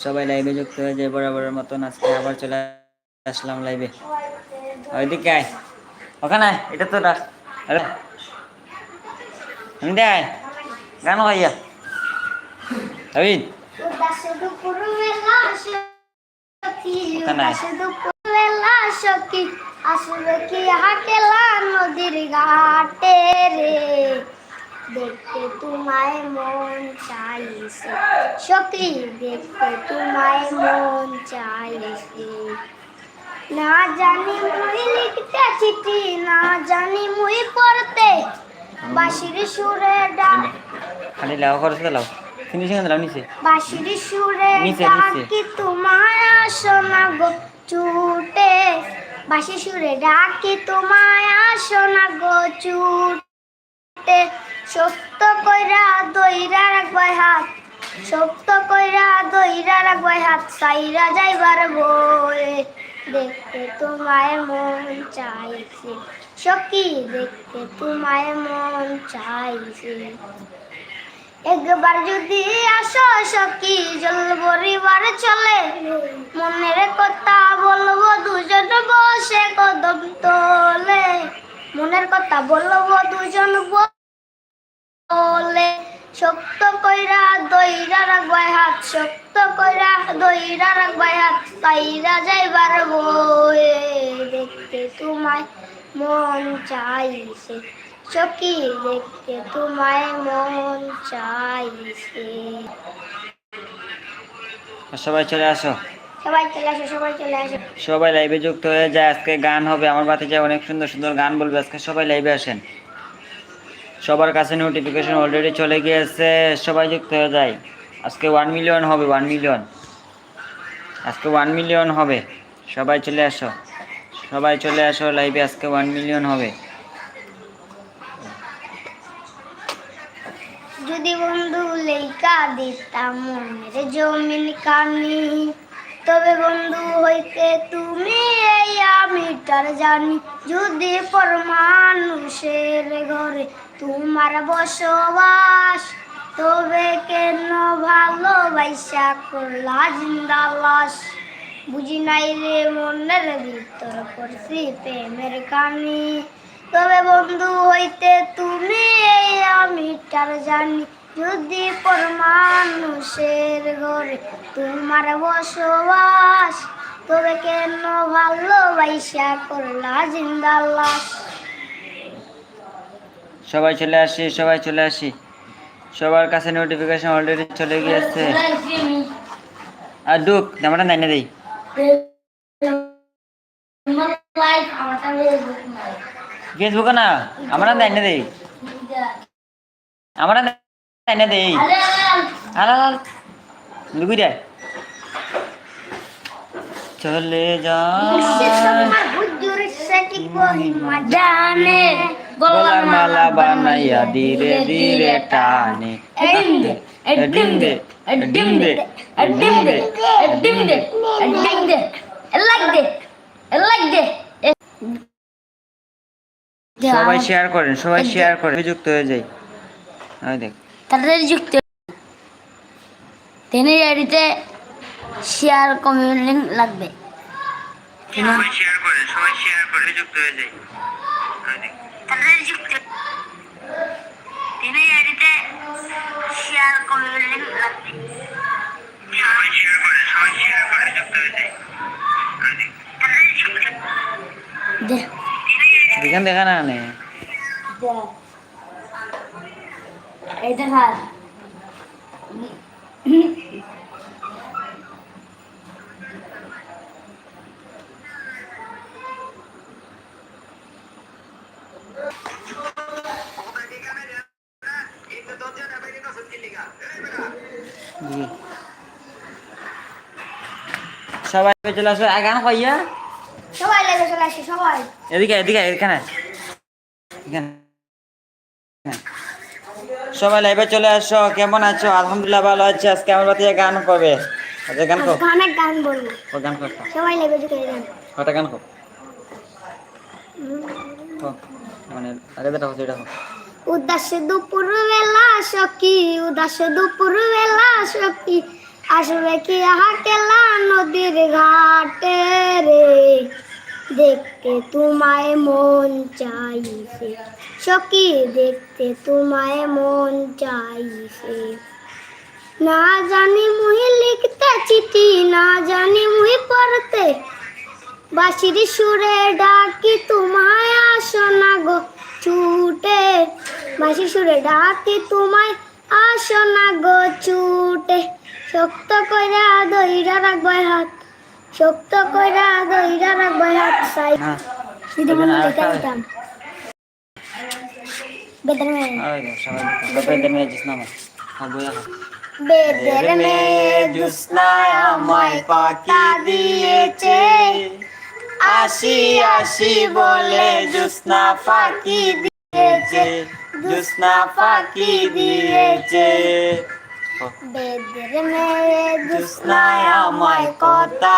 সবাই লাইভে যুক্ত হয়ে যায় বরাবরের মতন আজকে আবার চলে আসলাম লাইভে ওইদিকে আয়। ওখানে এটা তো আমি আয়। গান ভাইয়া সখী আসবে কি হাকেলা নদীর ঘাটে রে? দেখতে তোমায় মন চাইছে। সখী দেখতে তোমায় মন চাইছে। না জানি মুই লিখতে চিঠি না জানি মুই পড়তে। বাঁশির সুরে ডাক খালি লাও খরচ লাও। ফিনিশিং লাও নিচে। বাঁশির সুরে। ডাকি তোমায় আসো না গো চুটে বাঁশির সুরে ডাকি তোমায় আসো না গো চুটে সত্য কইরা দইরা রাখবাই হাত, সত্য কইরা দইরা রাখবাই হাত, সাইরা যাইবার বয়ে দেখতে তোমায় মন চাইছে। সখী, দেখতে তোমায় মন চাইছে। একবার যদি আসো সখী, জল পরিবার চলে, মনের কথা বলব দুজন বসে কদম তোলে। মনের কথা বলব দুজন বলে শক্ত কইরা দইরা রাখবাই হাত শক্ত কইরা দইরা রাখবাই হাত তাইরা যাইবার বয়ে দেখতে তোমায় মন চাইছে চকি দেখতে তোমায় মন চাইছে। সবাই চলে আসো। সবাই চলে আসো সবাই চলে আসো। সবাই লাইভে যুক্ত হয়ে যায় আজকে গান হবে। আমার বাতে যায় অনেক সুন্দর সুন্দর গান বলবে আজকে সবাই লাইভে আসেন। সবার কাছে নোটিফিকেশন অলরেডি চলে গিয়েছে, সবাই যুক্ত হয়ে যায়। আজকে ওয়ান মিলিয়ন হবে ওয়ান মিলিয়ন আজকে ওয়ান মিলিয়ন হবে। সবাই চলে আসো। সবাই চলে আসো লাইভে আজকে ওয়ান মিলিয়ন হবে। যদি বন্ধু লেখা দিতাম মনের জমিন কানি, তবে বন্ধু হইতে তুমি আমিটার জানি যদি পর মানুষের ঘরে তোমার বসবাস, তবে কেন ভালোবাসা করলা জিন্দা লাশ বুঝি নাই রে মনের ভিতর করছি প্রেমের কানি। তবে বন্ধু হইতে তুমি এই আমিটার জানি যদি পর মানুষের ঘরে তোমার বসবাস কেন ভালোবাসা করলা সবাই চলে আসি, সবাই চলে আসি। সবার কাছে নোটিফিকেশন অলরেডি চলে গিয়েছে। আর দুঃখ আমরা নাই না দেই ফেসবুকে না আমরা নাই না দেই। আমরা লুকুই দে। চলে যা। জানে গলার মালা বানাইয়া ধীরে ধীরে টানে। লাইক দে লাইক দে সবাই শেয়ার করেন সবাই শেয়ার করেন। যুক্ত হয়ে যাই। ওই দেখ। তাদের যুক্ত তিনি এডিতে শেয়ার কমেন্ট লিঙ্ক লাগবে। সবাই শেয়ার করেন সবাই শেয়ার করে যুক্ত হয়ে শেয়ার কমেন্ট লাগবে। সবাই শেয়ার করেন সবাই শেয়ার করে যুক্ত হয়ে দেখান দেখা। না নে দে। সবাই চলে আসো গান কইয়া সবাই লেগে চলে আসে সবাই। এদিকে এদিকে এখানে। সবাই লাইভে চলে আসো কেমন আছো? আলহামদুলিল্লাহ ভালো আছি। আজকে আমার বাতিয়ে গান করবে। আচ্ছা গান কো গানের গান বলব। ও গান কর সবাই লেগে চলে গান কটা গান কো কো। মানে আগে যেটা হচ্ছে এটা। উদাসে দুপুর বেলা সখী উদাসে দুপুর বেলা সখী। আসবে কি হাকেলা নদীর ঘাটে রে। দেখতে তোমায় মন চাইছে। সখী, দেখতে তোমায় মন চাইছে। না জানি মুহি লিখতে চিঠি, না জানি মুহি পড়তে। বাঁশির সুরে ডাকি তোমায় আসো না গো ছুটে। বাঁশির সুরে ডাকি তোমায় আসো না গো ছুটে। শক্ত কইরা দইরা রাখবে হাত শক্ত কইরা দইরা রাখবে হাত সাই দিদি মনে দেখে দিতাম। বেদের মেয়ে। মেয়ে জিস নামা। বেদের মেয়ে জুসনায় আমায় পাতা দিয়েছে। আসি আসি বলে জুসনা ফাঁকি দিয়েছে। জুসনা ফাঁকি দিয়েছে। বেদের মেয়ে জুসনায় আমায় কথা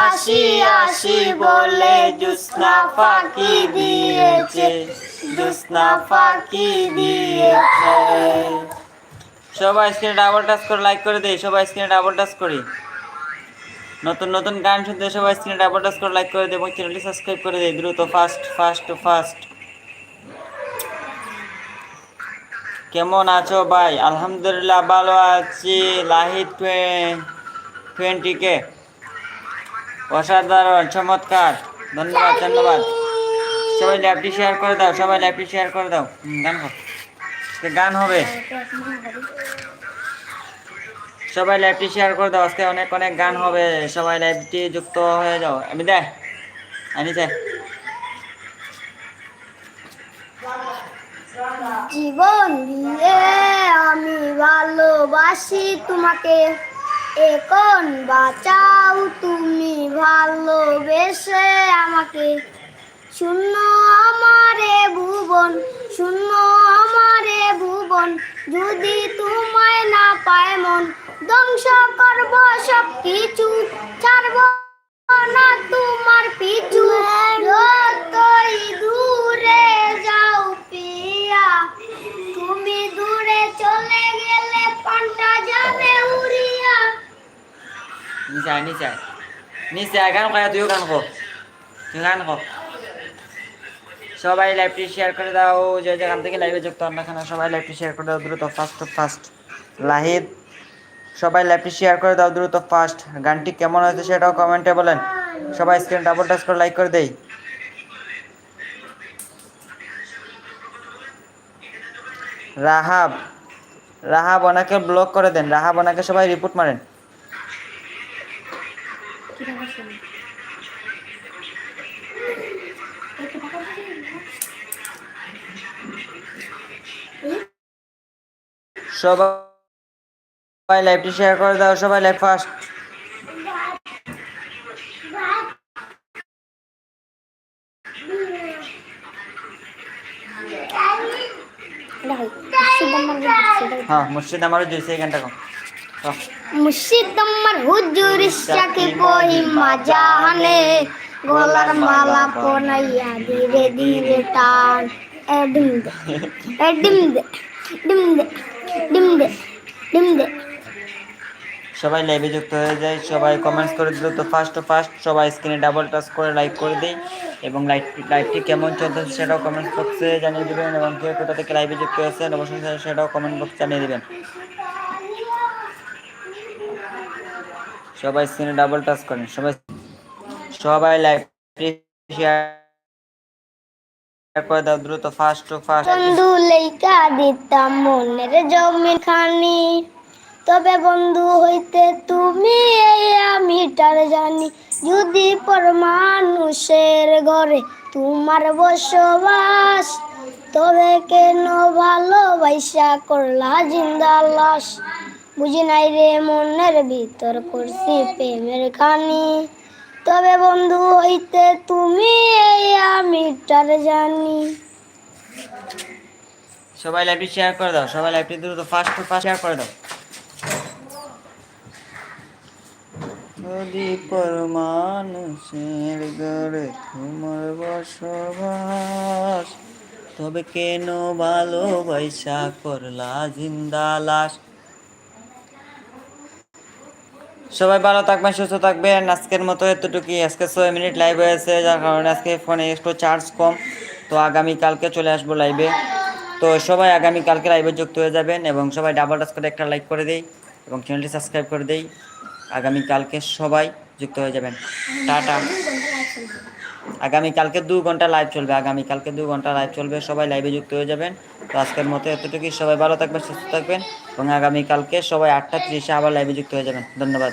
আসি আসি বলে জুসনা ফাঁকি দিয়েছে জুসনা ফাঁকি দিয়েছে সবাই স্ক্রিনে ডাবল টাচ করে লাইক করে দেই, সবাই স্ক্রিনে ডাবল টাচ করি। নতুন নতুন গান শুনতে সবাই স্ক্রিনে ডাবল টাচ করে লাইক করে দেয় এবং চ্যানেলটি সাবস্ক্রাইব করে দেয় দ্রুত ফাস্ট ফাস্ট ফাস্ট কেমন আছো ভাই? আলহামদুলিল্লাহ ভালো আছি। লাহিদ টোয়েন্টি কে অসাধারণ, চমৎকার। ধন্যবাদ ধন্যবাদ। সবাই ল্যাপটি শেয়ার করে দাও, সবাই ল্যাপটি শেয়ার করে দাও। গান গান হবে। সবাই লাইভটি শেয়ার করে দাও, আজকে অনেক অনেক গান হবে। সবাই লাইভটি যুক্ত হয়ে যাও। আমি দেখ আনি চাই জীবন দিয়ে আমি ভালোবাসি তোমাকে। এখন বাঁচাও তুমি ভালোবেসে আমাকে। শূন্য আমারে ভুবন, শূন্য আমারে ভুবন, যদি তোমায় না পায় মন, ধ্বংস করব সব কিছু ছাড়ব না তোমার পিছু। যতই দূরে পান্তা যাবে উড়িয়া। নিচে আয় নিচে আয় নিচে আয় গান কয়া তুইও সবাই লাইভটি শেয়ার করে দাও, যে যেখান থেকে লাইভে যুক্ত হন না সবাই লাইভটি শেয়ার করে দাও, দ্রুত ফাস্ট ফাস্ট লাহিদ, সবাই লাইভটি শেয়ার করে দাও, দ্রুত ফাস্ট গানটি কেমন হয়েছে সেটাও কমেন্টে বলেন। সবাই স্ক্রিন ডাবল টাচ করে লাইক করে দেই। রাহাব রাহাব বনাকে ব্লক করে দেন। রাহা বনাকে সবাই রিপোর্ট মারেন। সবাই লাইভটি শেয়ার করে দাও, সবাই লাইভ ফাস্ট হ্যাঁ মুর্শিদ আমারও জুইছে এই গানটা কম। মুর্শিদ আমার হুজুর সাথে কহিমা জাহানে গলার মালা পনাইয়া ধীরে ধীরে টান এ ডিম দে এ ডিম দে ডিম দে ডিম দে ডিম দে। সবাই লাইভে যুক্ত হয়ে যায় সবাই কমেন্টস করে দিল। তো ফার্স্ট ফার্স্ট সবাই স্ক্রিনে ডাবল টাচ করে লাইক করে দেই এবং লাইভ লাইভটি কেমন চলতেছে সেটাও কমেন্ট বক্সে জানিয়ে দেবেন এবং কে কোথা থেকে লাইভে যুক্ত হয়েছেন অবশ্যই সেটাও কমেন্ট বক্সে জানিয়ে দেবেন। সবাই স্ক্রিনে ডাবল টাচ করেন, সবাই সবাই লাইভটি শেয়ার দ্রুত ফার্স্ট টু ফার্স্ট বন্ধু, লেখা দিতাম মনের জমি খানি তবে বন্ধু হইতে তুমি এই আমিটার জানি। যদি পর মানুষের ঘরে তোমার বসবাস, তবে কেন ভালোবাসা করলা জিন্দা লাশ? বুঝি নাই রে মনের ভিতর করছি প্রেমের খানি। তবে বন্ধু হইতে তুমি এই আমিটার জানি। সবাই লাইভটি শেয়ার করে দাও, সবাই লাইভটি দ্রুত ফার্স্ট টু ফার্স্ট শেয়ার করে দাও। যদি পর মানুষের গড়ে তোমার বসবাস, তবে কেন ভালোবাসা করলা জিন্দা লাশ? সবাই ভালো থাকবেন, সুস্থ থাকবেন। আজকের মতো এতটুকুই। আজকে ছয় মিনিট লাইভ হয়েছে, যার কারণে আজকে ফোনে একটু চার্জ কম। তো আগামী কালকে চলে আসব লাইভে তো সবাই আগামী কালকে লাইভে যুক্ত হয়ে যাবেন এবং সবাই ডাবল টাচ করে একটা লাইক করে দেই এবং চ্যানেলটি সাবস্ক্রাইব করে দেই। আগামী কালকে সবাই যুক্ত হয়ে যাবেন। টাটা। আগামী কালকে দু ঘণ্টা লাইভ চলবে। আগামী কালকে দু ঘণ্টা লাইভ চলবে। সবাই লাইভে যুক্ত হয়ে যাবেন। তো আজকের মতো এতটুকুই। সবাই ভালো থাকবেন, সুস্থ থাকবেন এবং আগামীকালকে সবাই আটটা তিরিশে আবার লাইভে যুক্ত হয়ে যাবেন। ধন্যবাদ।